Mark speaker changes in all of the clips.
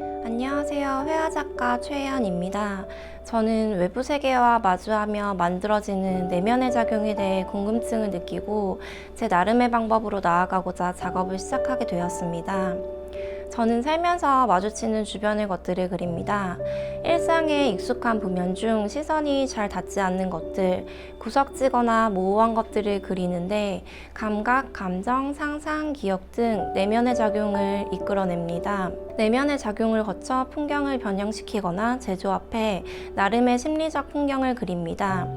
Speaker 1: 안녕하세요. 회화 작가 최혜연입니다. 저는 외부 세계와 마주하며 만들어지는 내면의 작용에 대해 궁금증을 느끼고 제 나름의 방법으로 나아가고자 작업을 시작하게 되었습니다. 저는 살면서 마주치는 주변의 것들을 그립니다. 일상에 익숙한 부면 중 시선이 잘 닿지 않는 것들, 구석지거나 모호한 것들을 그리는데 감각, 감정, 상상, 기억 등 내면의 작용을 이끌어냅니다. 내면의 작용을 거쳐 풍경을 변형시키거나 재조합해 나름의 심리적 풍경을 그립니다.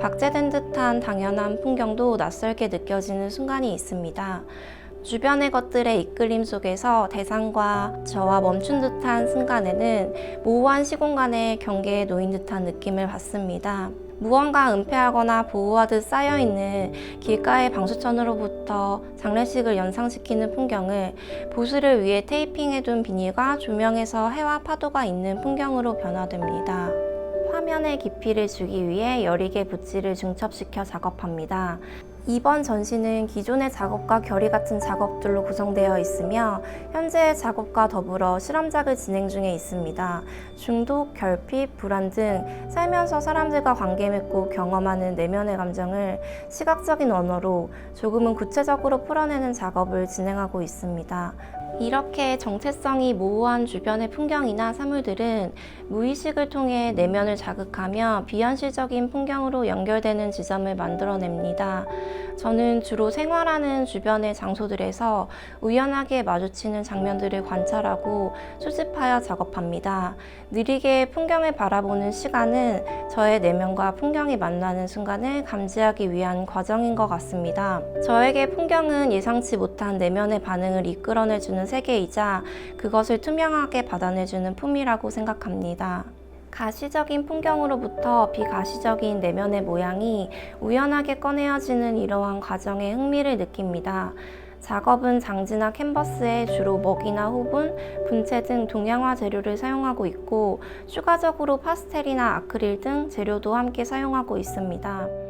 Speaker 1: 박제된 듯한 당연한 풍경도 낯설게 느껴지는 순간이 있습니다. 주변의 것들의 이끌림 속에서 대상과 저와 멈춘 듯한 순간에는 모호한 시공간의 경계에 놓인 듯한 느낌을 받습니다. 무언가 은폐하거나 보호하듯 쌓여있는 길가의 방수천으로부터 장례식을 연상시키는 풍경을 보수를 위해 테이핑해둔 비닐과 조명에서 해와 파도가 있는 풍경으로 변화됩니다. 화면의 깊이를 주기 위해 여리게 붓질을 중첩시켜 작업합니다. 이번 전시는 기존의 작업과 결이 같은 작업들로 구성되어 있으며 현재의 작업과 더불어 실험작을 진행 중에 있습니다. 중독, 결핍, 불안 등 살면서 사람들과 관계 맺고 경험하는 내면의 감정을 시각적인 언어로 조금은 구체적으로 풀어내는 작업을 진행하고 있습니다. 이렇게 정체성이 모호한 주변의 풍경이나 사물들은 무의식을 통해 내면을 자극하며 비현실적인 풍경으로 연결되는 지점을 만들어냅니다. 저는 주로 생활하는 주변의 장소들에서 우연하게 마주치는 장면들을 관찰하고 수집하여 작업합니다. 느리게 풍경을 바라보는 시간은 저의 내면과 풍경이 만나는 순간을 감지하기 위한 과정인 것 같습니다. 저에게 풍경은 예상치 못한 내면의 반응을 이끌어내주 는 세계이자 그것을 투명하게 받아내주는 품이라고 생각합니다. 가시적인 풍경으로부터 비가시적인 내면의 모양이 우연하게 꺼내어지는 이러한 과정에 흥미를 느낍니다. 작업은 장지나 캔버스에 주로 먹이나 호분, 분체 등 동양화 재료를 사용하고 있고 추가적으로 파스텔이나 아크릴 등 재료도 함께 사용하고 있습니다.